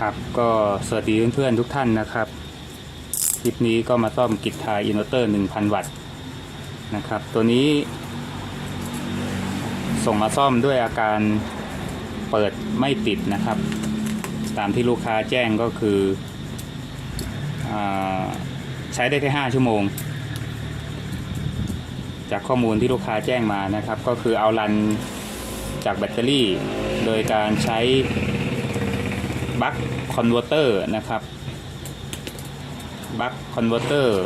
ครับก็สวัสดีเพื่อนๆทุกท่านนะครับ คลิปนี้ก็มาซ่อมกิจทายอินเวอร์เตอร์ 1,000 วัตต์นะครับ ตัวนี้ ส่งมาซ่อมด้วยอาการเปิดไม่ติดนะครับ ตามที่ลูกค้าแจ้งก็คืออใช้ได้แค่ 5 ชั่วโมง จากข้อมูลที่ลูกค้าแจ้งมานะครับ ก็คือเอารันจากแบตเตอรี่ โดยการใช้ บัคคอนเวอร์เตอร์นะครับบัคคอนเวอร์เตอร์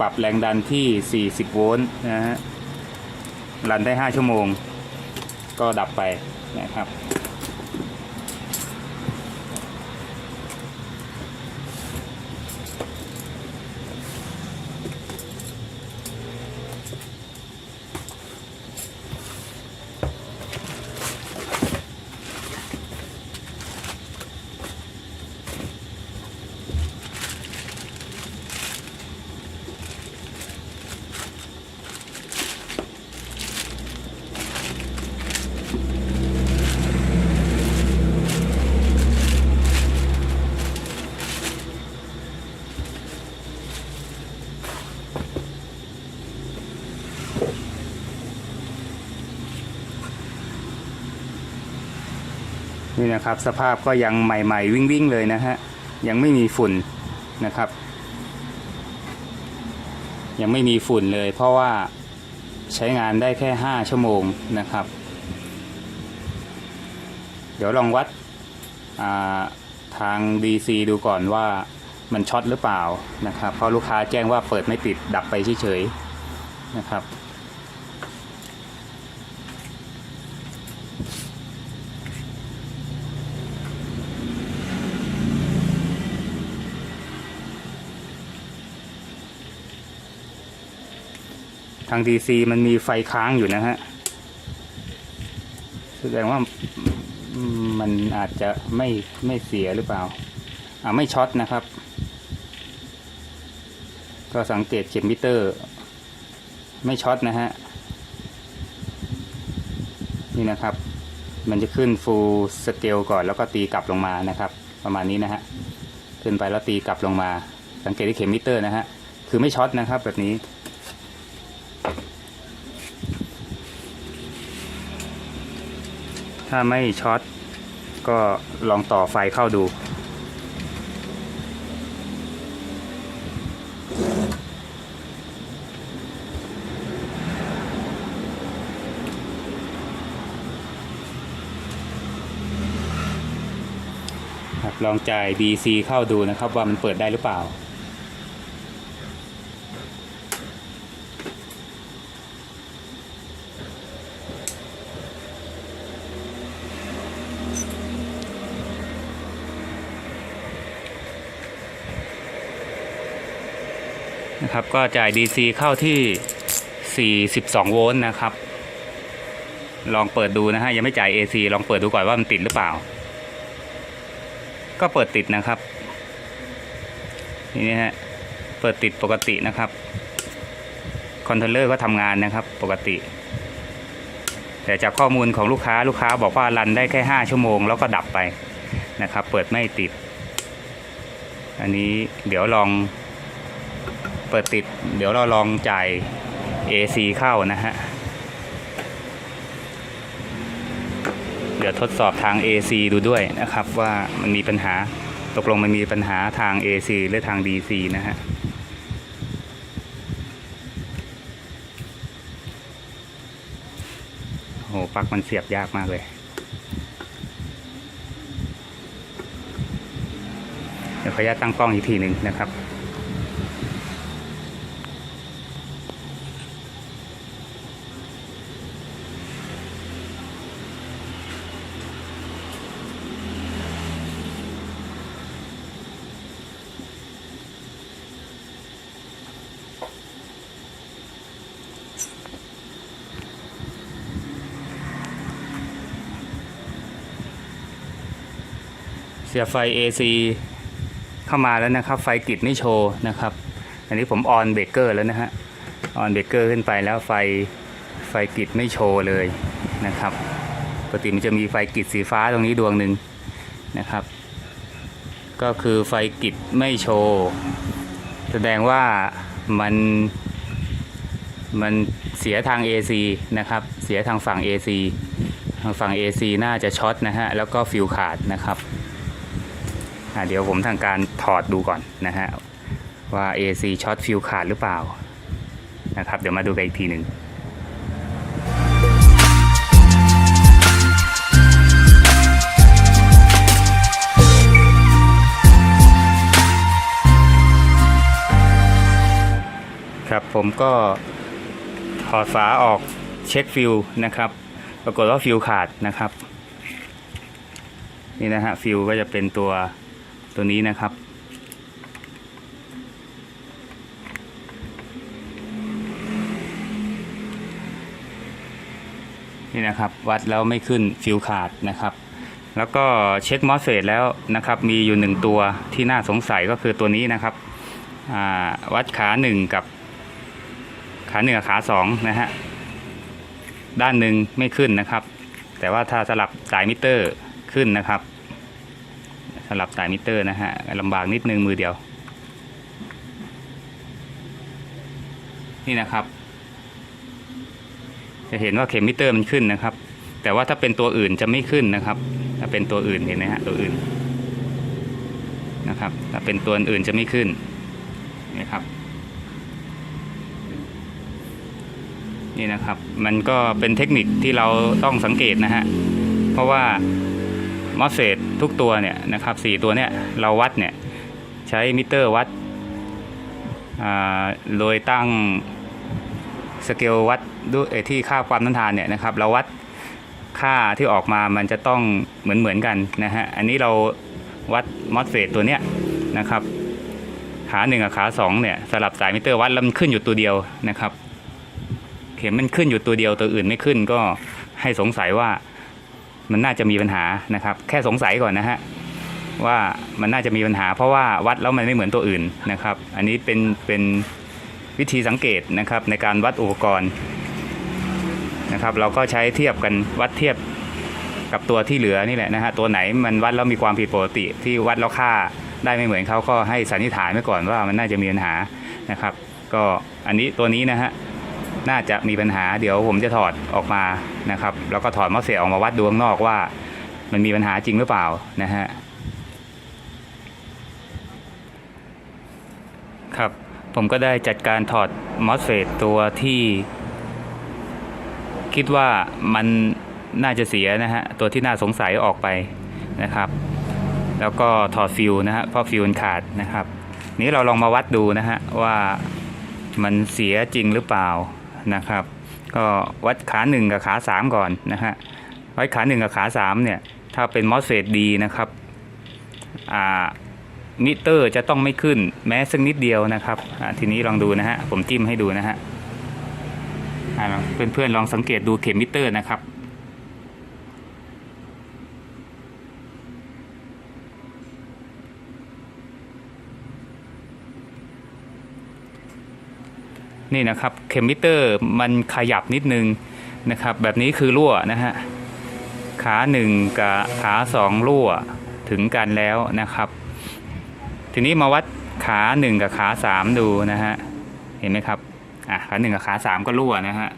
ปรับแรงดันที่ 40 โวลต์นะฮะรันได้ 5 ชั่วโมง ก็ดับไปนะครับ นะครับ สภาพก็ยังใหม่ๆ วิ่งๆเลยนะฮะยังไม่มีฝุ่นนะครับ ยังไม่มีฝุ่นเลย เพราะว่าใช้งานได้แค่ 5 ชั่วโมงนะครับ เดี๋ยวลองวัดาทาง DC ดูก่อนว่ามันช็อตหรือเปล่านะครับ เพราะลูกค้าแจ้งว่าเปิดไม่ติดดับไปเฉยๆนะครับ ทาง DC มันมีไฟค้างอยู่นะฮะ แสดงว่ามันอาจจะไม่ไม่เสียหรือเปล่า อ่าไม่ช็อตนะครับ ก็สังเกตเข็มมิเตอร์ ไม่ช็อตนะฮะ นี่นะครับ มันจะขึ้น full scale ก่อนแล้วก็ตีกลับลงมานะครับ ประมาณนี้นะฮะ ขึ้นไปแล้วตีกลับลงมา สังเกตที่เข็มมิเตอร์นะฮะ คือไม่ช็อตนะครับแบบนี้ ถ้าไม่ช็อตก็ลองต่อไฟเข้าดู ลองจ่าย DC เข้าดูนะครับว่ามันเปิดได้หรือเปล่า นะครับ ก็จ่าย DC เข้าที่ 42 โวลต์นะครับ ลองเปิดดูนะฮะ ยังไม่จ่าย AC ลองเปิดดูก่อนว่ามันติดหรือเปล่า ก็เปิดติดนะครับนี่นะฮะ เปิดติดปกตินะครับ คอนโทรลเลอร์ก็ทำงานนะครับ ปกติ แต่จากข้อมูลของลูกค้าลูกค้าบอกว่ารันได้แค่ 5 ชั่วโมงแล้วก็ดับไปนะครับ เปิดไม่ติด อันนี้เดี๋ยวลอง เปิดติด เดี๋ยวเราลองจ่าย AC เข้านะฮะ เดี๋ยวทดสอบทาง AC ดูด้วยนะครับว่ามันมีปัญหาตกลงมันมีปัญหาทาง AC หรือทาง DC นะฮะโอ้หปลั๊กมันเสียบยากมากเลยเดี๋ยวขออนุญาตตั้งกล้องอีกทีหนึ่งนะครับ เสียบไฟ AC เข้ามาแล้วนะครับ ไฟกริดไม่โชว์นะครับ อันนี้ผมออนเบรกเกอร์แล้วนะฮะ ออนเบรกเกอร์ขึ้นไปแล้วไฟไฟกิดไม่โชว์เลยนะครับ ปกติมันจะมีไฟกิดสีฟ้าตรงนี้ดวงหนึ่งนะครับ ก็คือไฟกิดไม่โชว์ แสดงว่ามันมันเสียทาง AC นะครับ เสียทางฝั่ง AC ทางฝั่ง AC น่าจะช็อตนะฮะ แล้วก็ฟิวขาดนะครับ เดี๋ยวผมทางการถอดดูก่อนนะฮะว่า AC ช็อตฟิวขาดหรือเปล่านะครับเดี๋ยวมาดูกันอีกทีหนึ่งครับผมก็ถอดฝาออกเช็คฟิลนะครับ ปรากฏว่าฟิลขาดนะครับ นี่นะฮะฟิลก็จะเป็นตัว ตัวนี้นะครับ นี่นะครับวัดแล้วไม่ขึ้นฟิลขาดนะครับ แล้วก็เช็คมอสเฟตแล้วนะครับ มีอยู่หนึ่งตัวที่น่าสงสัยก็คือตัวนี้นะครับวัดขาหนึ่งกับขาหนึ่งกับขาสองนะฮะด้านหนึ่งไม่ขึ้นนะครับ แต่ว่าถ้าสลับสายมิเตอร์ขึ้นนะครับ สลับสายมิเตอร์นะฮะลำบากนิดนึงมือเดียว นี่นะครับ จะเห็นว่าเข็มมิเตอร์มันขึ้นนะครับ แต่ว่าถ้าเป็นตัวอื่นจะไม่ขึ้นนะครับ ถ้าเป็นตัวอื่นเห็นไหมฮะตัวอื่นนะครับ ถ้าเป็นตัวอื่นจะไม่ขึ้นนี่ครับนี่นะครับ มันก็เป็นเทคนิคที่เราต้องสังเกตนะฮะ เพราะว่า มอสเฟตทุกตัวเนี่ยนะครับสี่ตัวเนี่ยเราวัดเนี่ยใช้มิเตอร์วัดโดยตั้งสเกลวัดด้วยที่ค่าความต้านทานเนี่ยนะครับ เราวัดค่าที่ออกมามันจะต้องเหมือนเหมือนกันนะฮะอันนี้เราวัดมอสเฟตตัวเนี้ยนะครับขาหนึ่งกับขาสองเนี่ยสลับสายมิเตอร์วัดแล้วมันขึ้นอยู่ตัวเดียวนะครับ เข็มมันขึ้นอยู่ตัวเดียวตัวอื่นไม่ขึ้นก็ให้สงสัยว่า มันน่าจะมีปัญหานะครับ แค่สงสัยก่อนนะฮะว่ามันน่าจะมีปัญหา เพราะว่าวัดแล้วมันไม่เหมือนตัวอื่นนะครับ อันนี้เป็นเป็นวิธีสังเกตนะครับในการวัดอุปกรณ์นะครับ เราก็ใช้เทียบกันวัดเทียบกับตัวที่เหลือนี่แหละนะฮะตัวไหนมันวัดแล้วมีความผิดปกติ ที่วัดแล้วค่าได้ไม่เหมือนเขาก็ให้สันนิษฐานไว้ก่อนว่ามันน่าจะมีปัญหานะครับ ก็อันนี้ตัวนี้นะฮะ น่าจะมีปัญหาเดี๋ยวผมจะถอดออกมานะครับ แล้วก็ถอดมอสเฟตออกมาวัดดูข้างนอกว่า มันมีปัญหาจริงหรือเปล่านะฮะครับผมก็ได้จัดการถอดมอสเฟตตัวที่คิดว่ามันน่าจะเสียนะฮะตัวที่น่าสงสัยออกไปนะครับ แล้วก็ถอดฟิวนะฮะเพราะฟิวขาดนะครับ นี้เราลองมาวัดดูนะฮะว่ามันเสียจริงหรือเปล่า นะครับ ก็วัดขาหนึ่งกับขาสามก่อนนะฮะวัดขาหนึ่งกับขาสามเนี่ยถ้าเป็นมอสเฟตดีนะครับมิเตอร์จะต้องไม่ขึ้นแม้สักนิดเดียวนะครับทีนี้ลองดูนะฮะผมจิ้มให้ดูนะฮะเพื่อนๆลองสังเกตดูเข็มมิเตอร์นะครับ นี่นะครับเข็มมิเตอร์มันขยับนิดนึงนะครับ แบบนี้คือรั่วนะฮะขาหนึ่งกับขาสองรั่วถึงกันแล้วนะครับ ทีนี้มาวัดขาหนึ่งกับขาสามดูนะฮะเห็นไหมครับอะขาหนึ่งกับขาสามก็รั่วนะฮะ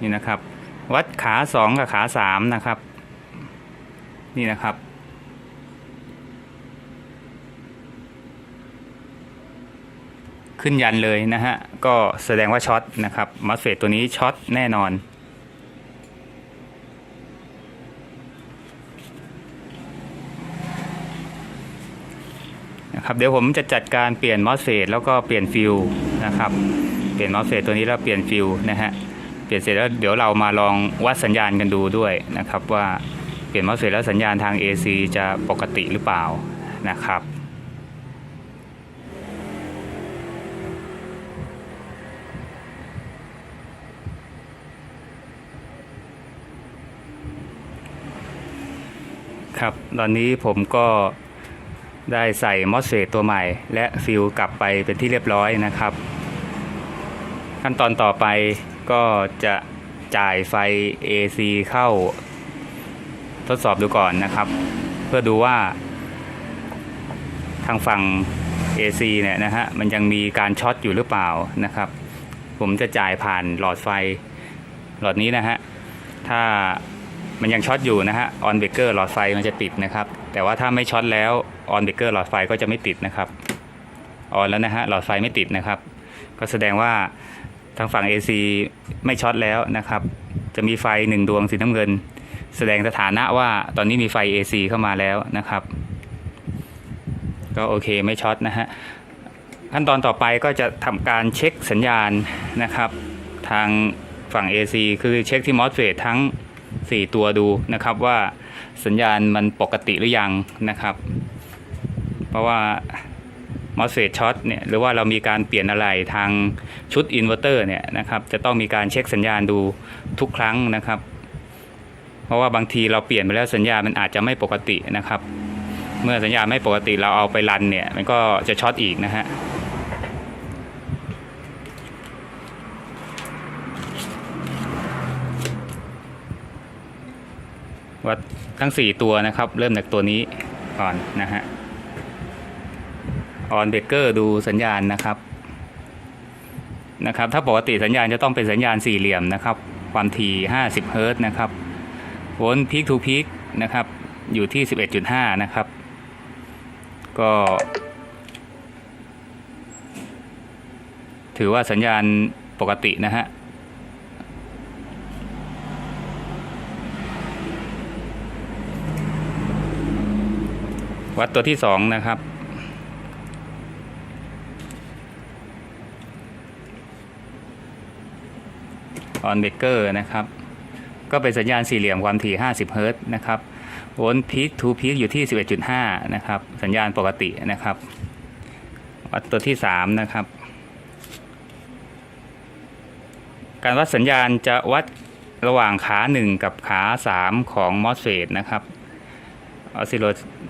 นี่นะครับ วัดขาสองกับขาสามนะครับ นี่นะครับ ขึ้นยันเลยนะฮะ ก็แสดงว่าช็อตนะครับมัสเฟตตัวนี้ช็อตแน่นอน นะครับเดี๋ยวผมจะจัดการเปลี่ยนมอสเฟตแล้วก็เปลี่ยนฟิลนะครับ เปลี่ยนมอสเฟตตัวนี้แล้วเปลี่ยนฟิลนะฮะ เปลี่ยนเสร็จแล้วเดี๋ยวเรามาลองวัดสัญญาณกันดูด้วยนะครับว่าเปลี่ยนมอสเฟตแล้วสัญญาณทาง AC จะปกติหรือเปล่านะครับ ครับ ตอนนี้ผมก็ได้ใส่มอสเฟตตัวใหม่ และฟิลกลับไปเป็นที่เรียบร้อยนะครับ ขั้นตอนต่อไปก็จะจ่ายไฟ AC เข้า ทดสอบดูก่อนนะครับ เพื่อดูว่า ทางฝั่ง AC เนี่ยนะฮะมันยังมีการช็อตอยู่หรือเปล่านะครับ ผมจะจ่ายผ่านหลอดไฟหลอดนี้นะฮะถ้า มันยังช็อตอยู่นะฮะออนเบเกอร์หลอดไฟมันจะติดนะครับ แต่ว่าถ้าไม่ช็อตแล้วออนเบเกอร์หลอดไฟก็จะไม่ติดนะครับออนแล้วนะฮะหลอดไฟไม่ติดนะครับ ก็แสดงว่าทางฝั่ง AC ไม่ช็อตแล้วนะครับ จะมีไฟหนึ่งดวงสีน้ำเงิน แสดงสถานะว่าตอนนี้มีไฟ AC เข้ามาแล้วนะครับ ก็โอเคไม่ช็อตนะฮะขั้นตอนต่อไปก็จะทำการเช็คสัญญาณนะครับ ทางฝั่ง AC คือเช็คที่มอสเฟตทั้ง 4 ตัวดูนะครับว่าสัญญาณมันปกติหรือยังนะครับ เพราะว่ามอสเฟตช็อตเนี่ยหรือว่าเรามีการเปลี่ยนอะไรทางชุดอินเวอร์เตอร์เนี่ยนะครับจะต้องมีการเช็คสัญญาณดูทุกครั้งนะครับ เพราะว่าบางทีเราเปลี่ยนไปแล้วสัญญาณมันอาจจะไม่ปกตินะครับ เมื่อสัญญาณไม่ปกติเราเอาไปรันเนี่ยมันก็จะช็อตอีกนะฮะ วัดทั้ง 4 ตัวนะครับ เริ่มจากตัวนี้ก่อนนะฮะออนเบเกอร์ดูสัญญาณนะครับนะครับ ถ้าปกติสัญญาณจะต้องเป็นสัญญาณสี่เหลี่ยมนะครับ ความถี่50เฮิร์ตนะครับโวลต์พีคทูพีคนะครับ อยู่ที่ 11.5 นะครับ ก็ ถือว่าสัญญาณปกตินะฮะ วัดตัวที่สองนะครับ ออนเบเกอร์นะครับ ก็เป็นสัญญาณสี่เหลี่ยมความถี่ 50 เฮิรตซ์นะครับ โวลต์พีคทูพีคอยู่ที่ 11.5 นะครับ สัญญาณปกตินะครับ วัดตัวที่ 3 นะครับ การวัดสัญญาณจะวัดระหว่างขา 1 กับขา 3 ของมอสเฟตนะครับ ออสซิโล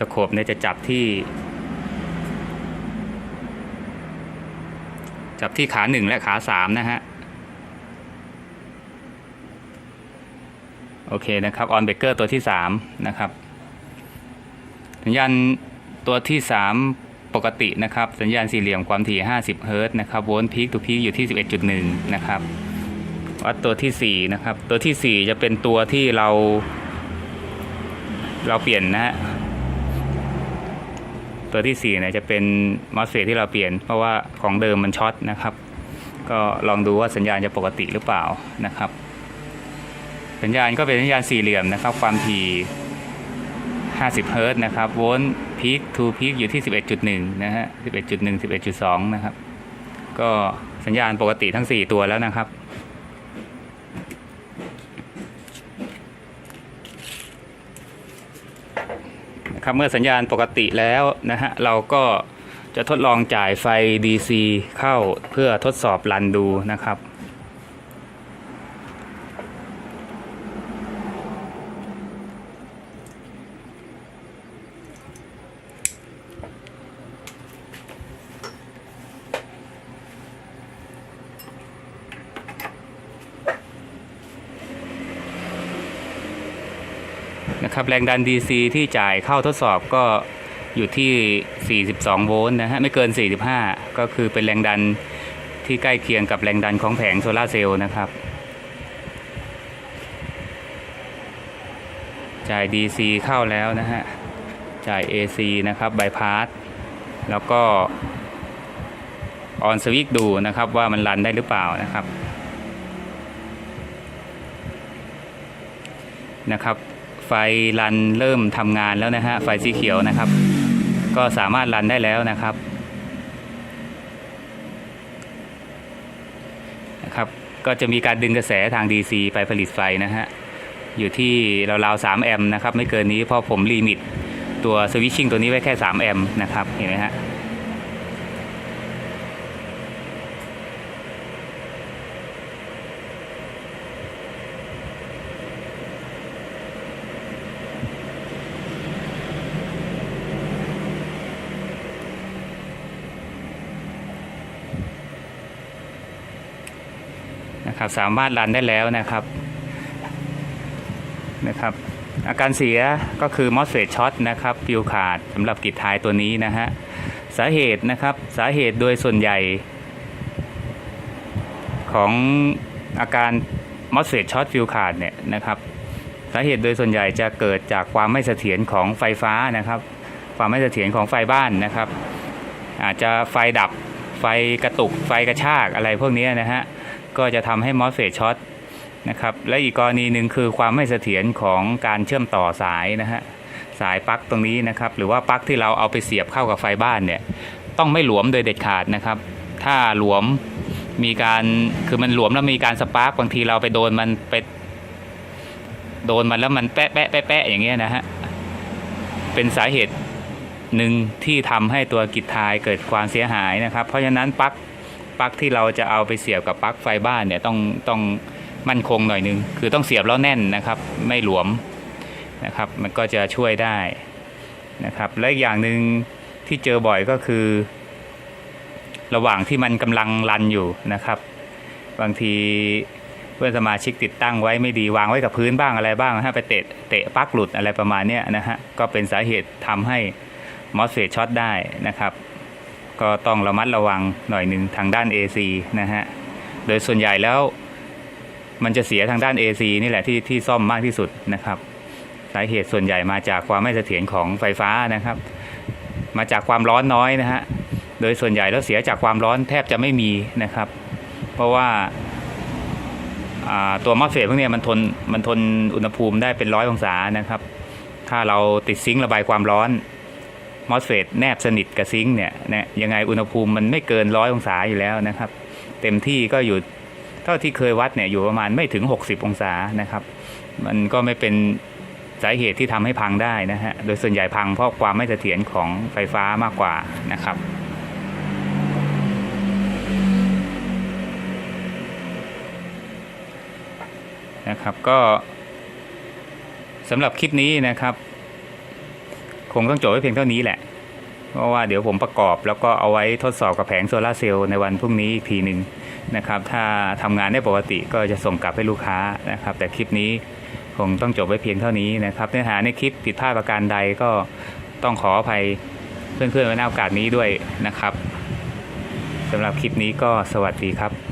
สโคปเนี่ยจะจับที่ จับที่ขา1และขา3นะฮะ โอเคนะครับ ออนเบเกอร์ตัวที่3นะครับสัญญาณตัวที่3ปกตินะครับ สัญญาณสี่เหลี่ยมความถี่ 50 เฮิรตซ์นะครับ โวลต์พีคทูพีคอยู่ที่ 11.1 นะครับวัดตัวที่4นะครับ ตัวที่ 4 จะเป็นตัวที่เรา เราเปลี่ยนนะฮะตัวที่4เนี่ยจะเป็นมอสเฟตที่เราเปลี่ยน เพราะว่าของเดิมมันช็อตนะครับ ก็ลองดูว่าสัญญาณจะปกติหรือเปล่านะครับ สัญญาณก็เป็นสัญญาณสี่เหลี่ยมนะครับ ความถี่ 50 เฮิร์ตนะครับโวลต์พีคทูพีคอยู่ที่ 11.1 นะฮะ 11.1 11.2 นะครับ ก็สัญญาณปกติทั้ง 4 ตัวแล้วนะครับ นะครับเมื่อสัญญาณปกติแล้วนะฮะเราก็จะทดลองจ่ายไฟ DC เข้าเพื่อทดสอบรันดูนะครับ นะครับแรงดัน DC ที่จ่ายเข้าทดสอบก็อยู่ที่ 42 โวลต์นะฮะไม่เกิน 45 ก็คือเป็นแรงดันที่ใกล้เคียงกับแรงดันของแผงโซลาเซลล์นะครับ จ่าย DC เข้าแล้วนะฮะ จ่าย AC นะครับบายพาสแล้วก็ออนสวิตดูนะครับว่ามันรันได้หรือเปล่านะครับนะครับ ไฟรันเริ่มทำงานแล้วนะฮะไฟสีเขียวนะครับ ก็สามารถรันได้แล้วนะครับนะครับ ก็จะมีการดึงกระแสทาง DC ไปผลิตไฟนะฮะอยู่ที่ราวๆ3แอมป์นะครับ ไม่เกินนี้เพราะผมลิมิตตัวสวิตชิ่งตัวนี้ไว้แค่ 3 แอมป์นะครับ เห็นไหมฮะ นะครับสามารถรันได้แล้วนะครับนะครับ อาการเสียก็คือมอสเฟตช็อตนะครับฟิวขาดสำหรับกิจทายตัวนี้นะฮะสาเหตุนะครับสาเหตุโดยส่วนใหญ่ ของอาการมอสเฟตช็อตฟิวขาดเนี่ยนะครับสาเหตุโดยส่วนใหญ่จะเกิดจากความไม่เสถียรของไฟฟ้านะครับ ความไม่เสถียรของไฟบ้านนะครับ อาจจะไฟดับไฟกระตุกไฟกระชากอะไรพวกนี้นะฮะ ก็จะทำให้มอสเฟตช็อตนะครับและอีกกรณีหนึ่งคือความไม่เสถียรของการเชื่อมต่อสายนะฮะสายปลั๊กตรงนี้นะครับหรือว่าปลั๊กที่เราเอาไปเสียบเข้ากับไฟบ้านเนี่ยต้องไม่หลวมโดยเด็ดขาดนะครับ ถ้าหลวมมีการคือมันหลวมแล้วมีการสปาร์กบางทีเราไปโดนมันไปโดนมันแล้วมันแปะแปะแปะแปะอย่างเงี้ยนะฮะเป็นสาเหตุหนึ่งที่ทำให้ตัวกิจทายเกิดความเสียหายนะครับ เพราะฉะนั้นปลั๊ก ปลั๊กที่เราจะเอาไปเสียบกับปลั๊กไฟบ้านเนี่ยต้องต้องมั่นคงหน่อยนึง คือต้องเสียบแล้วแน่นนะครับ ไม่หลวมนะครับ มันก็จะช่วยได้นะครับ และอย่างหนึ่งที่เจอบ่อยก็คือ ระหว่างที่มันกำลังรันอยู่นะครับ บางทีเพื่อนสมาชิกติดตั้งไว้ไม่ดีวางไว้กับพื้นบ้างอะไรบ้างฮะไปเตะเตะปลั๊กหลุดอะไรประมาณนี้นะฮะก็เป็นสาเหตุทำให้มอสเฟตช็อตได้นะครับ ก็ต้องระมัดระวังหน่อยหนึ่งทางด้าน AC นะฮะ โดยส่วนใหญ่แล้วมันจะเสียทางด้าน AC นี่แหละที่ที่ซ่อมมากที่สุดนะครับสาเหตุส่วนใหญ่มาจากความไม่เสถียรของไฟฟ้านะครับ มาจากความร้อนน้อยนะฮะโดยส่วนใหญ่แล้วเสียจากความร้อนแทบจะไม่มีนะครับ เพราะว่าตัวมอสเฟตพวกนี้มันทนมันทนอุณหภูมิได้เป็นร้อยองศานะครับ ถ้าเราติดซิงค์ระบายความร้อน มอสเฟตแนบสนิทกับซิงค์เนี่ยนะยังไงอุณหภูมิมันไม่เกินร้อยองศาอยู่แล้วนะครับ เต็มที่ก็อยู่เท่าที่เคยวัดเนี่ยอยู่ประมาณไม่ถึง 60 องศานะครับ มันก็ไม่เป็นสาเหตุที่ทำให้พังได้นะฮะ โดยส่วนใหญ่พังเพราะความไม่เสถียรของไฟฟ้ามากกว่านะครับ นะครับก็สำหรับคลิปนี้นะครับ คงต้องจบไว้เพียงเท่านี้แหละ เพราะว่าเดี๋ยวผมประกอบแล้วก็เอาไว้ทดสอบกับแผงโซลาร์เซลล์ในวันพรุ่งนี้อีกทีหนึ่งนะครับ ถ้าทำงานได้ปกติก็จะส่งกลับให้ลูกค้านะครับ แต่คลิปนี้คงต้องจบไว้เพียงเท่านี้นะครับเนื้อหาในคลิปผิดพลาดประการใดก็ต้องขออภัยเพื่อนๆไว้ในโอกาสนี้ด้วยนะครับสำหรับคลิปนี้ก็สวัสดีครับ